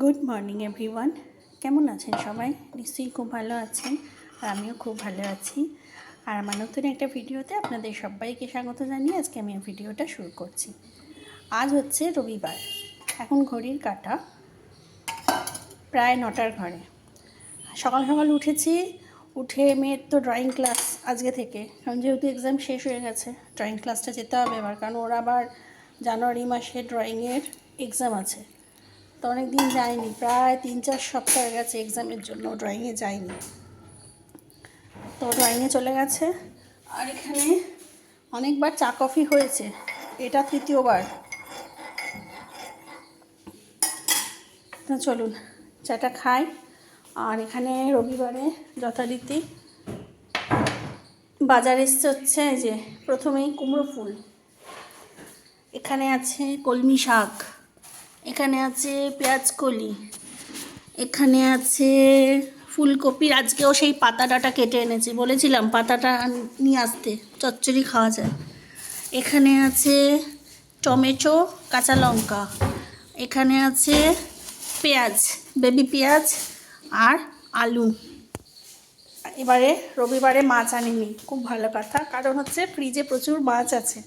Good morning everyone কেমন আছেন সবাই? নিশ্চয়ই খুব ভালো আছেন, আর আমিও খুব ভালো আছি। আর আমার নতুন একটা ভিডিওতে আপনাদের সবাইকে স্বাগত জানিয়ে আজকে আমি ভিডিওটা শুরু করছি। আজ হচ্ছে রবিবার। এখন ঘড়ির কাটা প্রায় নটার ঘরে। সকাল সকাল উঠেছি, উঠে মেয়ের তো ড্রয়িং ক্লাস আজকে থেকে। কারণ যেহেতু এক্সাম শেষ হয়ে গেছে ড্রয়িং ক্লাসটা যেতে হবে এবার। কারণ ওর আবার জানুয়ারি মাসে ড্রয়িংয়ের এক্সাম আছে। তো অনেক দিন যায়নি, প্রায় তিন চার সপ্তাহ গেছে এক্সামের জন্য ড্রয়িংয়ে যায়নি তো ড্রয়িংয়ে চলে গেছে, আর এখানে অনেকবার চা কফি হয়েছে, এটা তৃতীয়বার। তো চলুন, চাটা খাই, আর এখানে রবিবারে যথারীতি বাজার এসছে হচ্ছে যে প্রথমেই কুমড়ো ফুল। এখানে আছে কলমি শাক। এখানে আছে পেঁয়াজ কলি, এখানে আছে ফুলকপির আজকেও সেই পাতা ডাটা কেটে এনেছি, বলেছিলাম পাতাটা নিয়ে আসতে, চচ্চড়ি খাওয়া যায়। এখানে আছে টমেটো, কাঁচা লঙ্কা, এখানে আছে পেঁয়াজ, বেবি পেঁয়াজ আর আলু। এবারে রবিবারে মাছ আনিনি, খুব ভালো কথা, কারণ হচ্ছে ফ্রিজে প্রচুর মাছ আছে।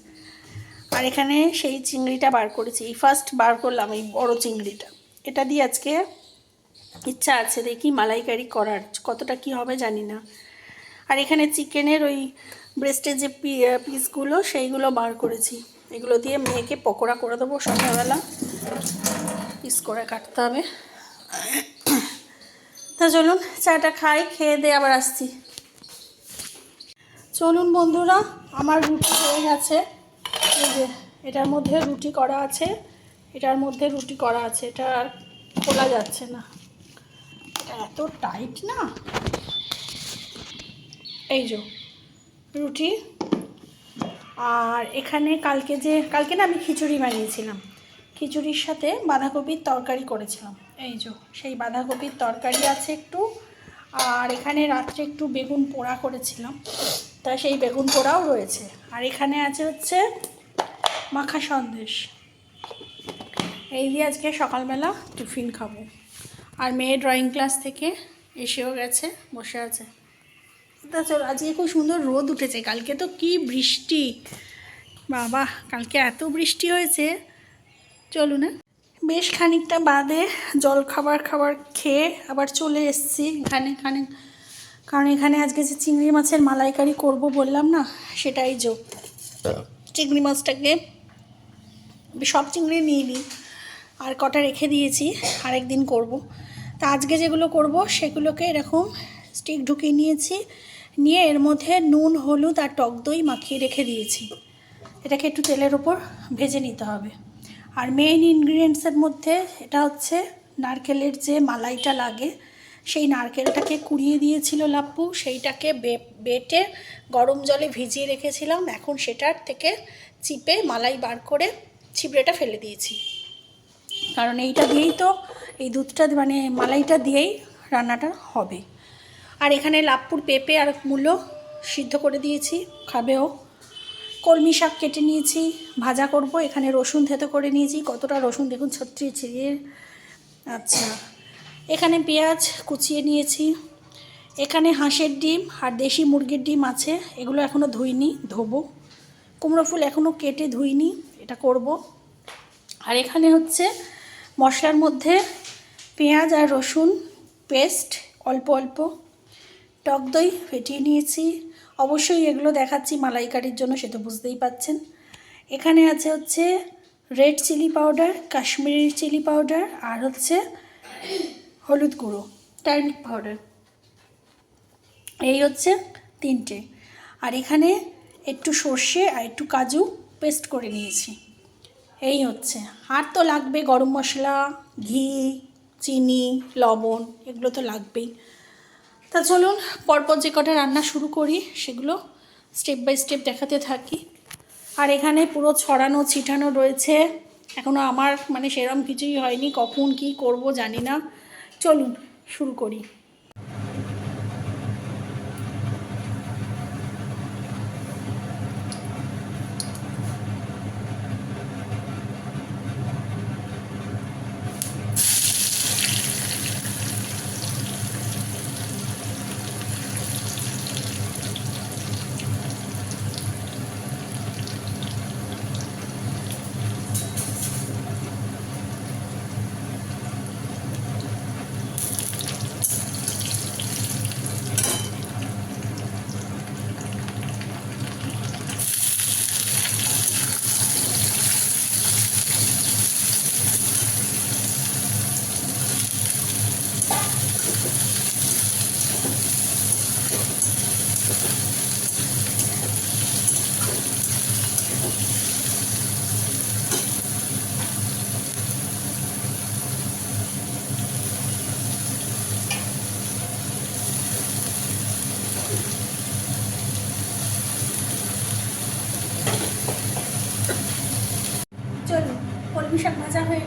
আর এখানে সেই চিংড়িটা বার করেছি। এই ফার্স্ট বার করলাম এই বড় চিংড়িটা। এটা দিয়ে আজকে ইচ্ছা আছে দেখি মালাইকারি করার, কতটা কি হবে জানি না। আর এখানে চিকেনের ওই ব্রেস্টের যে পিসগুলো সেইগুলো বার করেছি। এগুলো দিয়ে মেয়েকে পকোড়া করে দেবো সন্ধ্যাবেলা। পিস করে কাটতে হবে। তা চলুন, চাটা খাই, খেয়ে দিয়ে আবার আসছি। চলুন বন্ধুরা, আমার রুটি হয়ে গেছে। যে, এটার মধ্যে রুটি করা আছে। এটার মধ্যে রুটি করা আছে। এটা আর খোলা যাচ্ছে না। এটা এত টাইট না? এই যে, রুটি। আর এখানে কালকে যে, কালকে না আমি খিচুড়ি বানিয়েছিলাম। খিচুড়ির সাথে বাঁধাকপির তরকারি করেছিলাম। এই যে, সেই বাঁধাকপির তরকারি আছে একটু। আর এখানে রাত্রে একটু বেগুন পোড়া করেছিলাম। তা সেই বেগুন পোড়াও রয়েছে। আর এখানে আছে হচ্ছে মাখা সন্দেশ। এই দিয়ে আজকে সকালবেলা টিফিন খাব। আর মেয়ে ড্রয়িং ক্লাস থেকে এসেও গেছে বসে আছে। তা চলো আজকে খুব সুন্দর রোদ উঠেছে কালকে তো কি বৃষ্টি। বাবা কালকে এত বৃষ্টি হয়েছে। চলুন না। বেশ খানিকটা বাদে জল খাবার খাবার খেয়ে আবার চলে এসছি। এখানে এখানে কারণ এখানে আজকে যে চিংড়ি মাছের মালাইকারি করব বললাম না সেটাই যো চিংড়ি মাছটাকে সব চিংড়ি নিয়ে নিই। আর কটা রেখে দিয়েছি আরেক দিন করব। তা আজকে যেগুলো করব, সেগুলোকে এরকম স্টিক ঢুকিয়ে নিয়েছি। নিয়ে এর মধ্যে নুন, হলুদ আর টক দই মাখিয়ে রেখে দিয়েছি। এটাকে একটু তেলের ওপর ভেজে নিতে হবে। আর মেইন ইনগ্রিডিয়েন্টসের মধ্যে এটা হচ্ছে নারকেলের যে মালাইটা লাগে, সেই নারকেলটাকে কুড়িয়ে দিয়েছিল লাপ্পু। সেইটাকে বেটে গরম জলে ভিজিয়ে রেখেছিলাম। এখন সেটার থেকে চিপে মালাই বার করে ছিবড়েটা ফেলে দিয়েছি। কারণ এইটা দিয়েই তো এই দুধটা মানে মালাইটা দিয়েই রান্নাটা হবে। আর এখানে লাপ্পুর পেঁপে আর মূলো সিদ্ধ করে দিয়েছি খাবেও কলমি শাক কেটে নিয়েছি ভাজা করব এখানে রসুন থেতো করে নিয়েছি। কতটা রসুন দেখুন ছত্রিশ ছিঁড়িয়ে আচ্ছা এখানে পেঁয়াজ কুচিয়ে নিয়েছি। এখানে হাঁসের ডিম আর দেশি মুরগির ডিম আছে এগুলো এখনও ধুইনি ধোবো। কুমড়ো ফুল এখনও কেটে ধুইনি। এটা করব। আর এখানে হচ্ছে মশলার মধ্যে পেঁয়াজ আর রসুন পেস্ট, অল্প অল্প টক দই ফেটিয়ে নিয়েছি। অবশ্যই এগুলো দেখাচ্ছি মালাইকারির জন্য, সে তো বুঝতেই পাচ্ছেন। এখানে আছে হচ্ছে red chilli powder, Kashmiri chilli powder আর হচ্ছে হলুদ গুঁড়ো টার্মিক পাউডার। এই হচ্ছে তিনটে। আর এখানে একটু সর্ষে আর একটু কাজু পেস্ট করে নিয়েছি। এই হচ্ছে। আর তো লাগবে গরম মশলা, ঘি, চিনি, লবণ, এগুলো তো লাগবেই। তা চলুন, পরপর যে কটা রান্না শুরু করি, সেগুলো স্টেপ বাই স্টেপ দেখাতে থাকি। আর এখানে পুরো ছড়ানো, ছিটানো রয়েছে। এখনও আমার মানে সেরম কিছুই হয়নি, কখন কি করব জানি না। চলুন, শুরু করি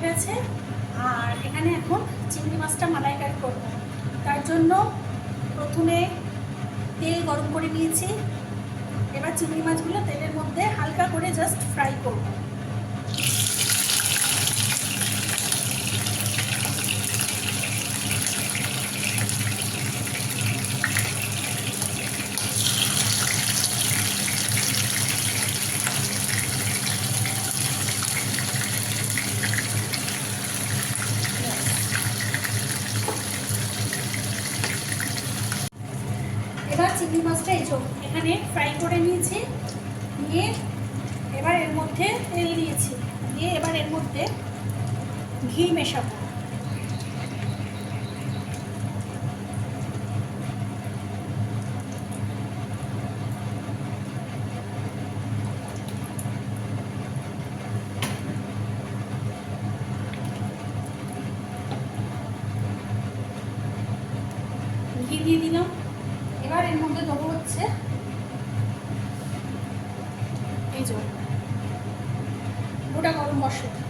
গেছে আর এখানে এখন চিংড়ি মাছটা মালাইকারি করব তার জন্য প্রথমে তেল গরম করে নিয়েছি এবার চিংড়ি মাছগুলো তেলের মধ্যে হালকা করে জাস্ট ফ্রাই করব এবার চোখ এখানে ফ্রাই করে নিয়েছি, নিয়ে এবার এর মধ্যে তেল দিয়েছি। দিয়ে এবার এর মধ্যে ঘি মেশাবো ঘি দিয়ে দিলাম এবার এর মধ্যে দেবো হচ্ছে এই যে গোটা গরম মশলা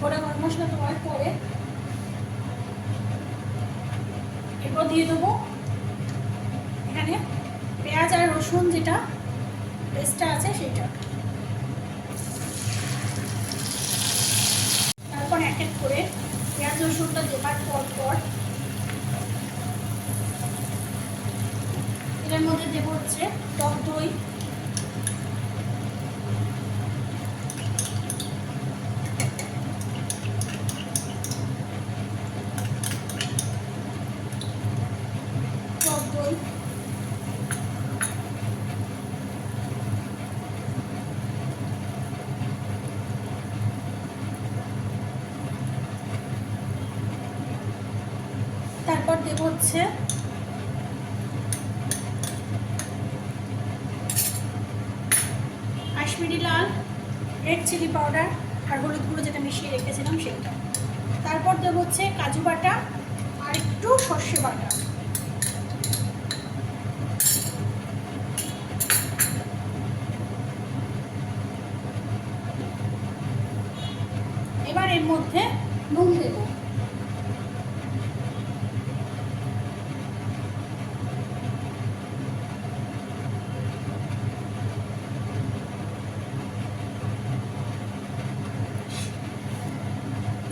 গোটা গরম মশলা দেওয়ার পরে এরপর দিয়ে দেবো এখানে পেঁয়াজ আর রসুন যেটা পেস্টটা আছে সেটা তারপর এক এক করে পেঁয়াজ রসুনটা দেবার পর পর এটার মধ্যে দেবো হচ্ছে টক দই টক দই তারপর দেব হচ্ছে? কাশ্মীরি লাল রেড চিলি পাউডার আর হলুদ গুঁড়ো যেটা মিশিয়ে রেখেছিলাম সেটা। তারপর দেবো হচ্ছে কাজু বাটা আর একটু সর্ষে বাটা এবার এর মধ্যে নুন দেবো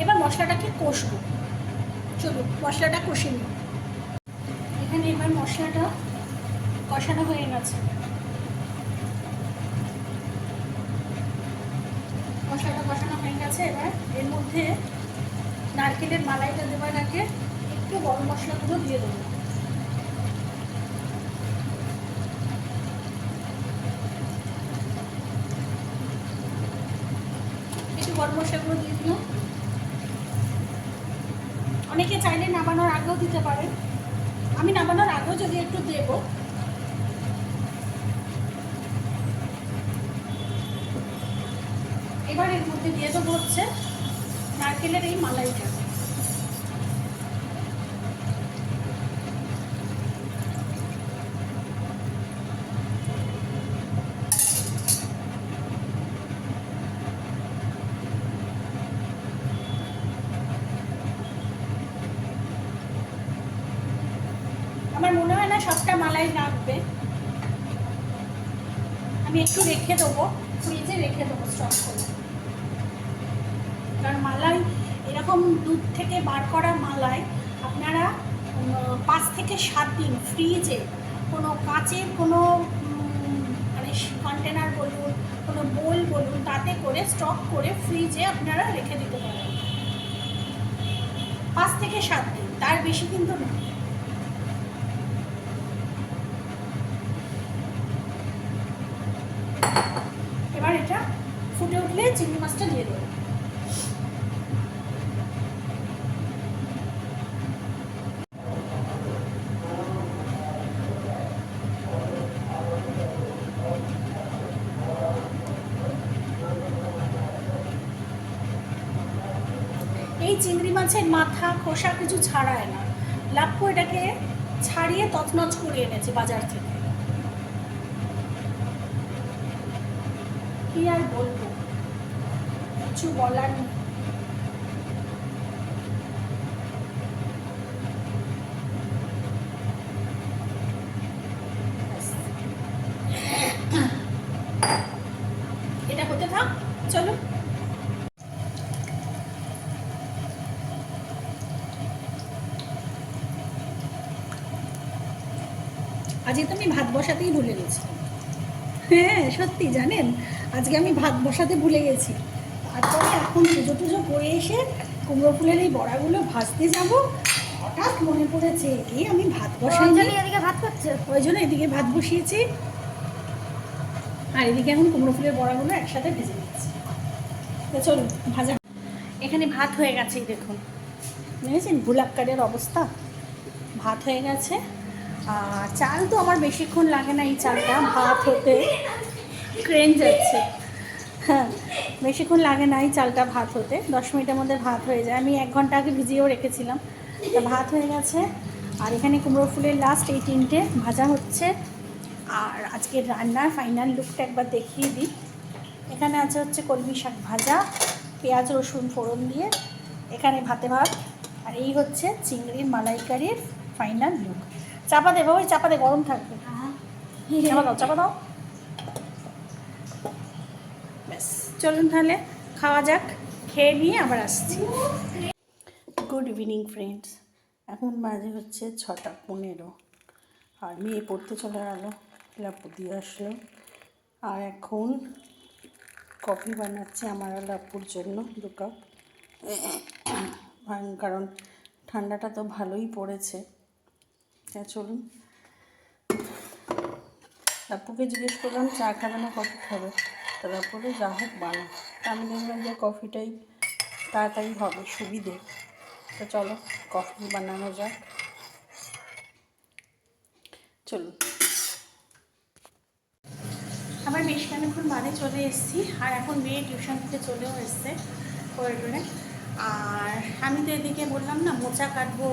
এবার মশলাটাকে কষবো চলুন মশলাটা কষে নিই। এখানে এবার মশলাটা কষানো হয়ে গেছে। মশলাটা কষানো হয়ে গেছে, এবার এর মধ্যে নারকেলের মালাইটা দেওয়ার আগে একটু গরম মশলাগুলো দিয়ে দেবো। একটু গরম মশলাগুলো দিয়ে দিলাম। অনেকে চাইলে নামানোর আগেও দিতে পারেন। আমি নামানোর আগেও যদি একটু দেব। এবার এর মধ্যে দিয়ে দেবো হচ্ছে নারকেলের এই মালাইটা আমার মনে হয় না সবটা মালাই লাগবে আমি একটু রেখে দেবো, ফ্রিজে রেখে দেবো স্টক করে কারণ মালাই, এরকম দুধ থেকে বার করা মালাই, আপনারা পাঁচ থেকে সাত দিন ফ্রিজে কোনো কাচের কোনো মানে কন্টেনার বলুন, কোনো বোল বলুন, তাতে করে স্টক করে ফ্রিজে আপনারা রেখে দিতে পারেন। পাঁচ থেকে সাত দিন, তার বেশি কিন্তু না চিংড়ি মাছটা দিয়ে দেবো। এই চিংড়ি মাছের মাথা, খোসা কিছু ছাড়ায় না। লাপ্পু এটাকে ছাড়িয়ে তছনছ করে এনেছে বাজার থেকে। কি আর বলব? কিছু বলার নেই। আজকে তো আমি ভাত বসাতেই ভুলে গেছি। হ্যাঁ সত্যি জানেন? আজকে আমি ভাত বসাতে ভুলে গেছি। এখন পুজো টুজো করে এসে কুমড়ো ফুলের এই বড়াগুলো ভাজতে যাব। হঠাৎ মনে পড়েছে এই আমি ভাত বসাই এদিকে ভাত করছে? ওই জন্য এদিকে ভাত বসিয়েছি। আর এদিকে এখন কুমড়ো ফুলের বড়াগুলো একসাথে ভেজে নিচ্ছি। চলুন ভাজা। এখানে ভাত হয়ে গেছে দেখুন। বুঝেছেন ভুলাক্কারের অবস্থা? ভাত হয়ে গেছে। আর চাল তো আমার বেশিক্ষণ লাগে না এই চালটা। ভাত হতে ক্রেন যাচ্ছে। হ্যাঁ বেশিক্ষণ লাগে নাই চালটা ভাত হতে। দশ মিনিটের মধ্যে ভাত হয়ে যায়। আমি এক ঘণ্টা আগে ভিজিয়েও রেখেছিলাম। তা ভাত হয়ে গেছে। আর এখানে কুমড়ো ফুলের লাস্ট এই তিনটে ভাজা হচ্ছে। আর আজকে রান্নার ফাইনাল লুকটা একবার দেখিয়ে দিই। এখানে আছে হচ্ছে কলমি শাক ভাজা পেঁয়াজ রসুন ফোড়ন দিয়ে। এখানে ভাতে ভাত। আর এই হচ্ছে চিংড়ির মালাইকারির ফাইনাল লুক চাপা দে বাবু চাপা দে গরম থাকবে। চাপা দাও চাপা দাও ব্যাস চলুন তাহলে খাওয়া যাক, খেয়ে নিয়ে আবার আসছি। গুড ইভিনিং ফ্রেন্ডস এখন বাজে হচ্ছে ছটা পনেরো। আর মেয়ে পড়তে চলে গেল লাপু দিয়ে আসলো। আর এখন কফি বানাচ্ছি আমার লাপুর জন্য দু কাপ। কারণ ঠান্ডাটা তো ভালোই পড়েছে। হ্যাঁ চলুন। লাপুকে জিজ্ঞেস করলাম, চা খাবে না, কফি খাবে? তা লাপুরে যা হোক বানা তা আমি দেখলাম যে কফিটাই তাড়াতাড়ি হবে, সুবিধে। তো চলো, কফি বানানো যাক। চলুন। আবার বেশ খানিক্ষণ বাদে চলে এসেছি, আর এখন মেয়ে টিউশন থেকে চলেও এসছে করিডোরে আর আমি তো এদিকে বললাম না, মোচা কাটবো,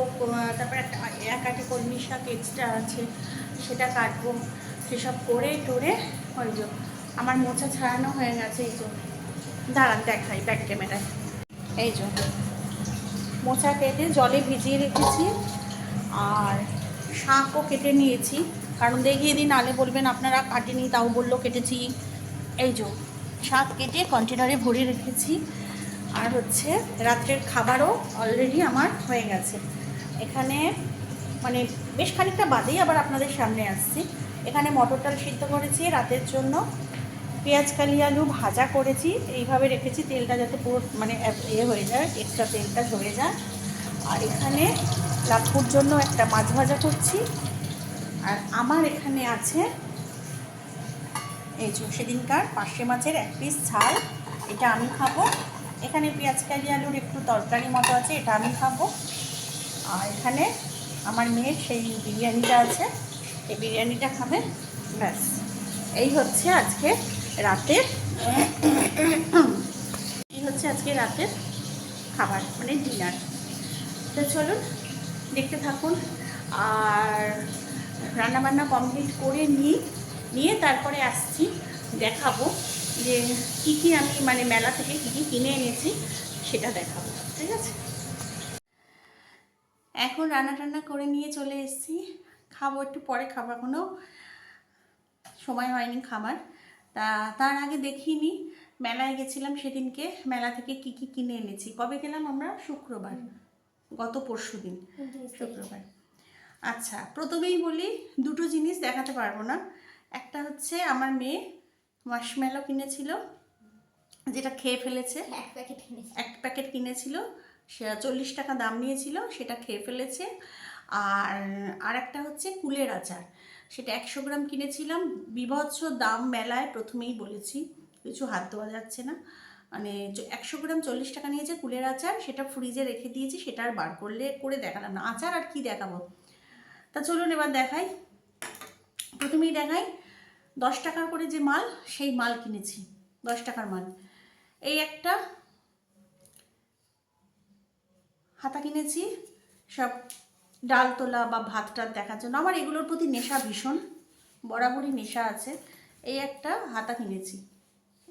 তারপরে একটা এক আটে কলমি শাক এক্সট্রা আছে, সেটা কাটবো। সেসব করে টোরে, ওই যে আমার মোচা ছাড়ানো হয়ে গেছে, এই যে। দাঁড়ান, দেখাই ব্যাক ক্যামেরায় এই জন্য মোচা কেটে জলে ভিজিয়ে রেখেছি, আর শাঁকও কেটে নিয়েছি। কারণ দেখিয়ে দিন আলে বলবেন আপনারা কাটেনি, তাও বলল কেটেছি। এই যে শাক কেটে কন্টেনারে ভরে রেখেছি। আর হচ্ছে রাত্রের খাবারও অলরেডি আমার হয়ে গেছে। এখানে মানে বেশ খানিকটা বাদেই আবার আপনাদের সামনে আসছি। এখানে মটর ডাল সিদ্ধ করেছি রাতের জন্য। পেঁয়াজ কালি আলু ভাজা করেছি, এইভাবে রেখেছি, তেলটা যাতে পুরো মানে ইয়ে হয়ে যায় এক্সট্রা তেলটা ঝরে যায়। আর এখানে লাপুর জন্য একটা মাছ ভাজা করছি। আর আমার এখানে আছে এই সেদিনকার পার্শে মাছের এক পিস ছাল এটা আমি খাব। এখানে পেঁয়াজ কালি আলুর একটু তরকারি মতো আছে, এটা আমি খাব। আর এখানে আমার মেয়ের সেই বিরিয়ানিটা আছে, এই বিরিয়ানিটা খাবে, ব্যাস। এই হচ্ছে আজকে রাতের। এই হচ্ছে আজকে রাতের খাবার মানে ডিনার তো চলুন, দেখতে থাকুন। আর রান্নাবান্না কমপ্লিট করে নিই, নিয়ে তারপরে আসছি, দেখাবো যে কী কী আমি মানে মেলা থেকে কী কী কিনে এনেছি, সেটা দেখাবো, ঠিক আছে? এখন রান্না টান্না করে নিয়ে চলে এসেছি। খাব একটু পরে, খাব এখনও সময় হয়নি খাবার। তা তার আগে দেখিনি মেলায় গেছিলাম সেদিনকে। মেলা থেকে কি কি কিনে এনেছি। কবে গেলাম আমরা? শুক্রবার। গত পরশু দিন। শুক্রবার। আচ্ছা প্রথমেই বলি দুটো জিনিস দেখাতে পারব না। একটা হচ্ছে আমার মেয়ে মাসমেলো কিনেছিল যেটা খেয়ে ফেলেছে। এক প্যাকেট এক প্যাকেট কিনেছিল সে চল্লিশ টাকা দাম নিয়েছিল সেটা খেয়ে ফেলেছে। আর আর একটা হচ্ছে কুলের আচার। সেটা একশো গ্রাম কিনেছিলাম। বিভৎস দাম মেলায় প্রথমেই বলেছি, কিছু হাত দেওয়া যাচ্ছে না। মানে একশো গ্রাম চল্লিশ টাকা নিয়েছে কুলের আচার, সেটা ফ্রিজে রেখে দিয়েছি, সেটা আর বার করলে করে দেখালাম না। আচার আর কি দেখাবো? তা চলুন এবার দেখাই। প্রথমেই দেখাই, দশ টাকার করে যে মাল, সেই মাল কিনেছি, দশ টাকার মাল। এই একটা হাতা কিনেছি, সব ডাল তোলা বা ভাত টাত দেখার জন্য। আমার এগুলোর প্রতি নেশা ভীষণ, বরাবরই নেশা আছে। এই একটা হাতা কিনেছি।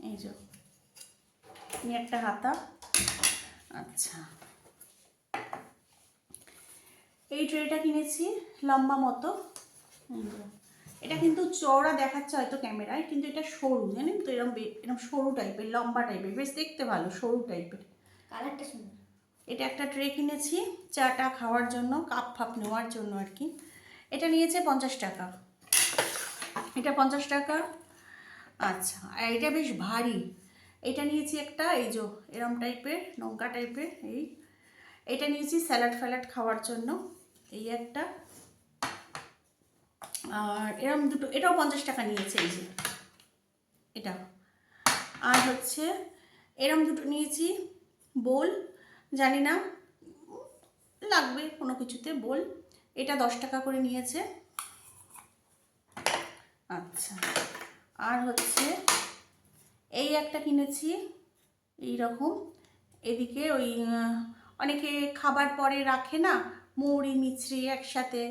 এই যে, এই একটা হাতা। আচ্ছা। এই ট্রেটা কিনেছি লম্বা মতো। এটা কিন্তু চওড়া দেখাচ্ছে হয়তো ক্যামেরায়, কিন্তু এটা সরু, জানেন তো? এরকম এরকম সরু টাইপের লম্বা টাইপের বেশ দেখতে ভালো, সরু টাইপের কালারটা সুন্দর। এটা একটা ট্রে কিনেছি, চাটা খাওয়ার জন্য, কাপ ফাপ নেওয়ার জন্য আর কি। এটা নিয়েছে পঞ্চাশ টাকা। এটা পঞ্চাশ টাকা। আচ্ছা আর এটা বেশ ভারী। এটা নিয়েছি একটা, এই যে এরম টাইপের, নৌকা টাইপের, এই। এটা নিয়েছি স্যালাড ফ্যালাড খাওয়ার জন্য, এই একটা। আর এরম দুটো, এটাও পঞ্চাশ টাকা নিয়েছে, এই যে। এটা। আর হচ্ছে, এরম দুটো নিয়েছি বোল জানি না লাগবে কোনো কিছুতে বোল। এটা দশ টাকা করে নিয়েছে। আচ্ছা আর হচ্ছে এই একটা কিনেছি এই রকম এদিকে ওই অনেকে খাবার পরে রাখে না মৌরি মিছরি একসাথে।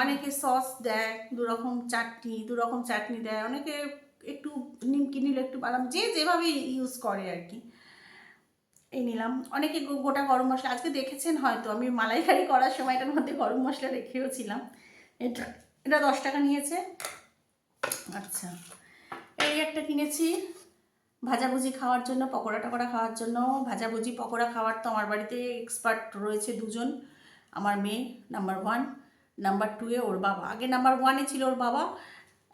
অনেকে সস দেয় দুরকম চাটনি দুরকম চাটনি দেয়। অনেকে একটু নিমকি নিলে একটু বাদাম যে যেভাবে ইউজ করে আর কি। এই নিলাম। অনেকে গোটা গরম মশলা আজকে দেখেছেন হয়তো, আমি মালাইকারি করার সময় এটার মধ্যে গরম মশলা রেখেও ছিলাম। এটা এটা দশ টাকা নিয়েছে। আচ্ছা এই একটা কিনেছি ভাজাভুজি খাওয়ার জন্য, পকোড়া টকোড়া খাওয়ার জন্য। ভাজাভুজি, পকোড়া খাওয়ার তো আমার বাড়িতে এক্সপার্ট রয়েছে দুজন। আমার মেয়ে নাম্বার ওয়ান নাম্বার টুয়ে ওর বাবা। আগে নাম্বার ওয়ানে ছিল ওর বাবা।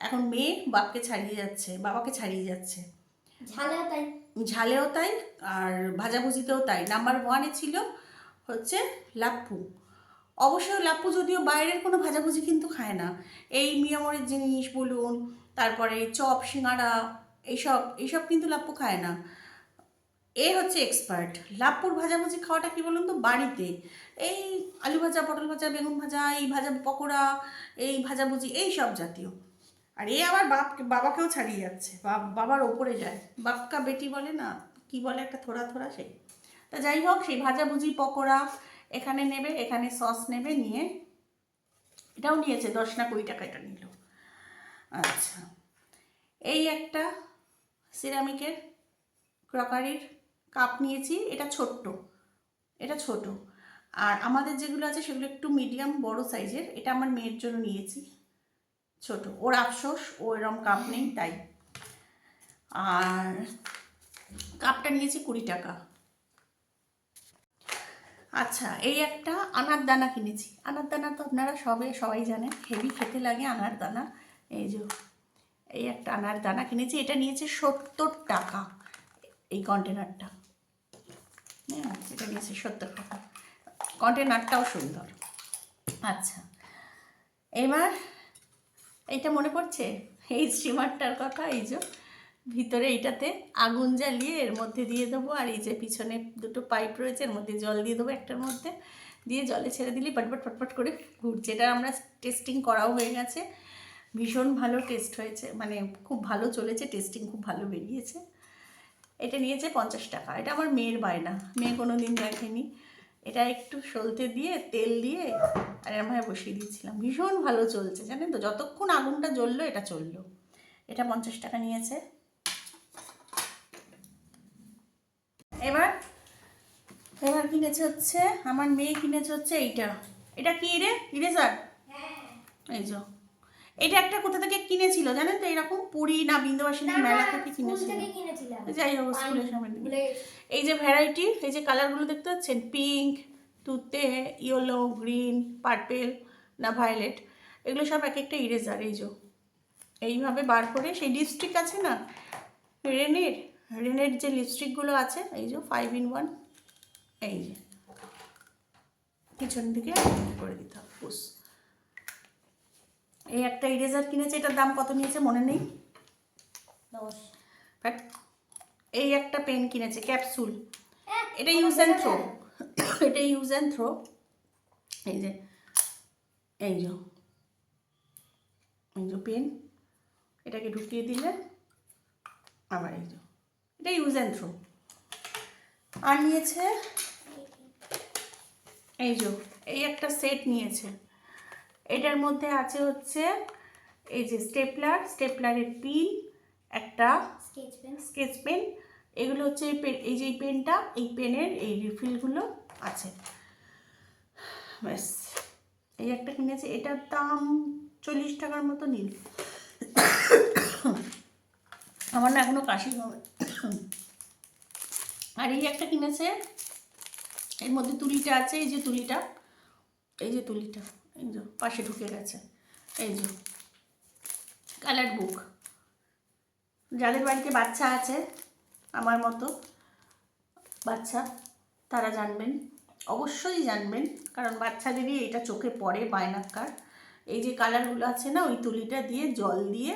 এখন মেয়ে বাপকে ছাড়িয়ে যাচ্ছে, বাবাকে ছাড়িয়ে যাচ্ছে। তাই। ঝালেও তাই আর ভাজাভুজিতেও তাই। নাম্বার ওয়ানে ছিল হচ্ছে লাপ্পু। অবশ্যই লাপ্পু যদিও বাইরের কোনো ভাজাভুজি কিন্তু খায় না। এই মিয়ামরের জিনিস বলুন, তারপরে চপ, সিঙ্গাড়া, এইসব এইসব কিন্তু লাপ্পু খায় না। এ হচ্ছে এক্সপার্ট লাপ্পুর ভাজাভুজি খাওয়াটা কি বলুন তো? বাড়িতে। এই আলু ভাজা, পটল ভাজা, বেগুন ভাজা, এই ভাজা পকোড়া, এই ভাজাভুজি, এই সব জাতীয়। আর এ আবার বাপ বাবাকেও ছাড়িয়ে যাচ্ছে। বাবার ওপরে যায়। বাপকা বেটি বলে না, কি বলে একটা থোড়া থোড়া সেই। তা যাই হোক, সেই ভাজাভুজি পকোড়া এখানে নেবে, এখানে সস নেবে, নিয়ে এটাও নিয়েছে, দশ না কুড়ি টাকা এটা নিল। আচ্ছা এই একটা সিরামিকের ক্রকারির কাপ নিয়েছি, এটা ছোট্ট, এটা ছোট। আর আমাদের যেগুলো আছে সেগুলো একটু মিডিয়াম, বড় সাইজের, এটা আমার মেয়ের জন্য নিয়েছি। ছোট। ওর আফসোস, ও এরম কাপ নেই, তাই। আর কাপটা নিয়েছি কুড়ি টাকা। আচ্ছা এই একটা আনার দানা কিনেছি। আনার দানা তো আপনারা সবে, সবাই জানেন হেভি খেতে লাগে আনার দানা। এই যে, এই একটা আনার দানা কিনেছি, এটা নিয়েছে সত্তর টাকা, এই কন্টেনারটা হ্যাঁ এটা নিয়েছে সত্তর টাকা। কন্টেনারটাও সুন্দর। আচ্ছা এবার এইটা মনে পড়ছে? এই স্টিমারটার কথা, এই যে ভিতরে এইটাতে আগুন জ্বালিয়ে এর মধ্যে দিয়ে দেবো, আর এই যে পিছনে দুটো পাইপ রয়েছে, এর মধ্যে জল দিয়ে দেবো একটার মধ্যে, দিয়ে জলে ছেড়ে দিলে পটপট পটপট করে ঘুরছে। এটা আমরা টেস্টিং করাও হয়ে গেছে। ভীষণ ভালো টেস্ট হয়েছে মানে খুব ভালো চলেছে টেস্টিং খুব ভালো বেরিয়েছে। এটা নিয়েছে পঞ্চাশ টাকা। এটা আমার মেয়ের বায়না, মেয়ে কোনো দিন দেখেনি। এটা একটু সলতে দিয়ে তেল দিয়ে আর এরমভাবে বসিয়ে দিয়েছিলাম। ভীষণ ভালো চলছে জানেন তো? যতক্ষণ আগুনটা জ্বললো এটা চলল। এটা পঞ্চাশ টাকা নিয়েছে। এবার এবার কিনেছে হচ্ছে আমার মেয়ে কিনেছে হচ্ছে এইটা। এটা কি রে? ইরেজার? এই যে এটা একটা কোথা থেকে কিনেছিল জানেন তো? এরকম পুরী না বিন্দুবাসিনী মেলা থেকে কিনেছিল। যাই হোক স্কুলের সামনে এই যে ভ্যারাইটি এই যে কালারগুলো দেখতে পাচ্ছেন? পিঙ্ক তুতে ইয়েলো গ্রিন পার্পেল না ভায়োলেট এগুলো সব এক একটা ইরেজার এই যে। এইভাবে বার করে সেই লিপস্টিক আছে না? রেনের রেনের যে লিপস্টিকগুলো আছে এই যে ফাইভ ইন ওয়ান এই যে। পিছন দিকে করে দিতে হবে এই একটা ইরেজার কিনেছে এটার দাম কত নিয়েছে মনে নেই? দশ। বাট এই একটা পেন কিনেছে ক্যাপসুল এটা ইউজ অ্যান্ড থ্রো এটা ইউজ অ্যান্ড থ্রো এই যে এই যে এই যে পেন এটাকে ঢুকিয়ে দিলে আবার এই যে এটা ইউজ অ্যান্ড থ্রো আর নিয়েছে এই যে। এই একটা সেট নিয়েছে। এটার মধ্যে আছে হচ্ছে এই যে স্টেপলার স্টেপলারের পিন একটা স্কেচ পেন। Sketch pen. এগুলো হচ্ছে এই পেন এই যে এই পেনটা এই পেনের এই রিফিলগুলো আছে। ব্যাস। এই একটা কিনেছে এটার দাম চল্লিশ টাকার মতো নিন। আমার না এখনও কাশি হবে আর এই একটা কিনেছে এর মধ্যে তুলিটা আছে এই যে তুলিটা এই যে তুলিটা। এই যে, পাশে ঢুকে গেছে। এই যে কালার বুক যাদের বাড়িতে বাচ্চা আছে, আমার মতো বাচ্চা, তারা জানবেন। অবশ্যই জানবেন, কারণ বাচ্চাদেরই এটা চোখে পড়ে বায়নাক্কার এই যে কালারগুলো আছে না, ওই তুলিটা দিয়ে, জল দিয়ে,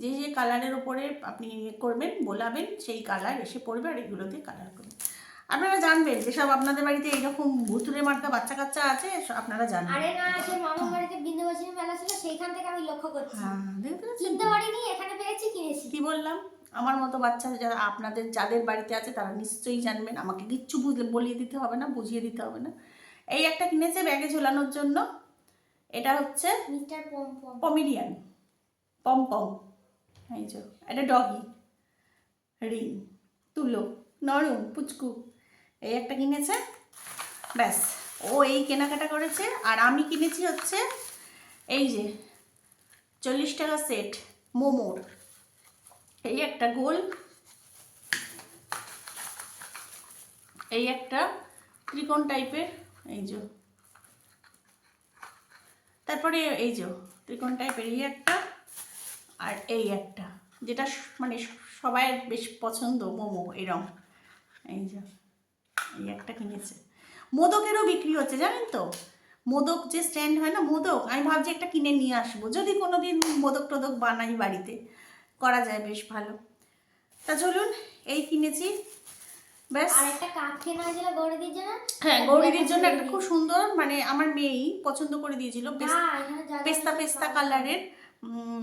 যে যে কালারের ওপরে আপনি ইয়ে করবেন, বোলাবেন, সেই কালার এসে পড়বে আর এগুলো দিয়ে কালার করবেন। আপনারা জানবেন যেসব আপনাদের বাড়িতে এইরকম ভুতুরে মার্কা বাচ্চা কাচ্চা আছে আপনারা জানবেন। আরে না সে মামার বাড়িতে বিন্দুবাসিনী মেলা ছিল সেইখান থেকে আমি লক্ষ্য করছি। হ্যাঁ কিনতে পারিনি এখানে পেয়েছি কিনেছি। কি বললাম? আমার মতো বাচ্চা যারা আপনাদের যাদের বাড়িতে আছে তারা নিশ্চয়ই জানবেন। আমাকে কিচ্ছু বুঝলে বলিয়ে দিতে হবে না বুঝিয়ে দিতে হবে না। এই একটা কিনেছে ব্যাগে ঝোলানোর জন্য। এটা হচ্ছে মিস্টার পম পম। পমিডিয়ান পম পম। এই যে এটা ডগি। রিং তুলো। নরম পুচকু। এই একটা কিনেছে? ব্যাস, ও এই কেনাকাটা করেছে, আর আমি কিনেছি হচ্ছে এই যে চল্লিশ টাকা সেট মোমোর। এই একটা গোল, এই একটা ত্রিকোণ টাইপের, এই যে। তারপরে এই যে ত্রিকোণ টাইপের এই একটা, আর এই একটা, যেটা মানে সবাই বেশ পছন্দ মোমো, এরম। এই যে। একটা কিনেছে। মোদকেরও বিক্রি হচ্ছে জানেন তো? মোদক যে স্ট্যান্ড হয় না মোদক আমি ভাবছি একটা কিনে নিয়ে আসব। যদি কোনো দিন মোদক টোদক বানাই বাড়িতে করা যায় বেশ ভালো। তা চলুন এই কিনেছি। ব্যাস। আর একটা কাপ কেনা হয়েছিল গৌরীদির জন্য? হ্যাঁ গৌরীদের জন্য একটা খুব সুন্দর মানে আমার মেয়েই পছন্দ করে দিয়েছিল। পেস্তা পেস্তা কালারের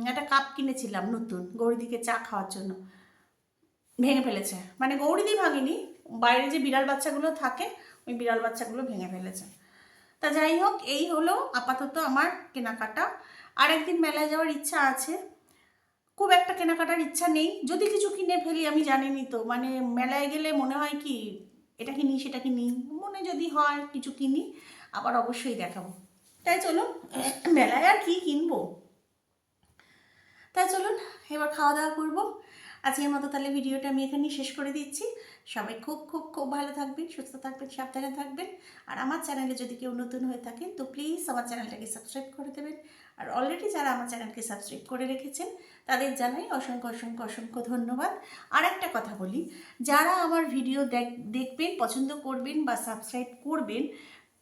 একটা কাপ কিনেছিলাম নতুন গৌরীদিকে চা খাওয়ার জন্য। ভেঙে ফেলেছে। মানে গৌরীদি ভাঙেনি বাইরে যে বিড়াল বাচ্চাগুলো থাকে, ওই বিড়াল বাচ্চাগুলো ভেঙে ফেলেছে। তা যাই হোক, এই হলো আপাতত আমার কেনাকাটা। আর একদিন মেলায় যাওয়ার ইচ্ছা আছে। খুব একটা কেনাকাটার ইচ্ছা নেই। যদি কিছু কিনে ফেলি, আমি জানিনি তো। মানে মেলায় গেলে মনে হয় কি, এটা কিনি, সেটা কিনি। মনে যদি হয় কিছু কিনি, আবার অবশ্যই দেখাবো। তাই চলুন, মেলায় আর কি কিনবো? তাই চলুন, এবার খাওয়া দাওয়া করব। আজকের মতো তাহলে ভিডিওটা আমি এখানেই শেষ করে দিচ্ছি। সবাই খুব খুব খুব ভালো থাকবেন, সুস্থ থাকবেন, সাবধানে থাকবেন। আর আমার চ্যানেলে যদি কেউ নতুন হয়ে থাকেন, তো প্লিজ আমার চ্যানেলটাকে সাবস্ক্রাইব করে দেবেন। আর অলরেডি যারা আমার চ্যানেলকে সাবস্ক্রাইব করে রেখেছেন, তাদের জানাই অসংখ্য অসংখ্য অসংখ্য ধন্যবাদ। আর একটা কথা বলি, যারা আমার ভিডিও দেখ- দেখবেন, পছন্দ করবেন বা সাবস্ক্রাইব করবেন,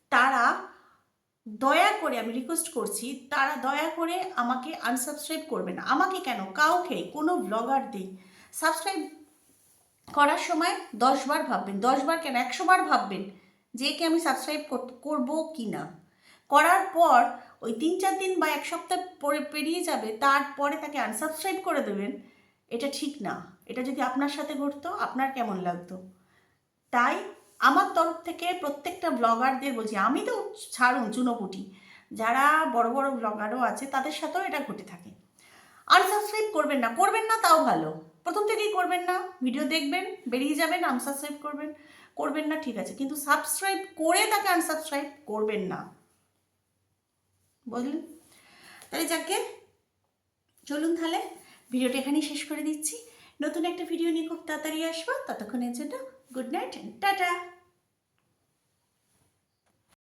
তারা দয়া করে আমি রিকোয়েস্ট করছি, তারা দয়া করে আমাকে আনসাবস্ক্রাইব করবে না। আমাকে কেন? কাউকে, কোনো ব্লগার দিই। সাবস্ক্রাইব করার সময় দশবার ভাববেন, দশবার কেন? একশো বার ভাববেন যে কে আমি সাবস্ক্রাইব করব কি না। করার পর ওই তিন চার দিন বা এক সপ্তাহ পরে পেরিয়ে যাবে, তারপরে তাকে আনসাবস্ক্রাইব করে দেবেন, এটা ঠিক না। এটা যদি আপনার সাথে ঘটতো, আপনার কেমন লাগতো? তাই আমার তরফ থেকে প্রত্যেকটা ব্লগারদের বলছি, আমি তো ছাড়ুন চুনোপুটি যারা বড় বড় ব্লগারও আছে, তাদের সাথেও এটা ঘটে থাকে। আনসাবস্ক্রাইব করবেন না করবেন না তাও ভালো। প্রথম থেকেই করবেন না ভিডিও দেখবেন, বেরিয়ে যাবেন আনসাবস্ক্রাইব করবেন করবেন না, ঠিক আছে। কিন্তু সাবস্ক্রাইব করে তাকে আনসাবস্ক্রাইব করবেন না। বুঝলেন? তাহলে যাকে, চলুন তাহলে ভিডিওটা এখানেই শেষ করে দিচ্ছি। নতুন একটা ভিডিও নিয়ে খুব তাড়াতাড়ি আসব। ততক্ষণের জন্য গুড নাইট টাটা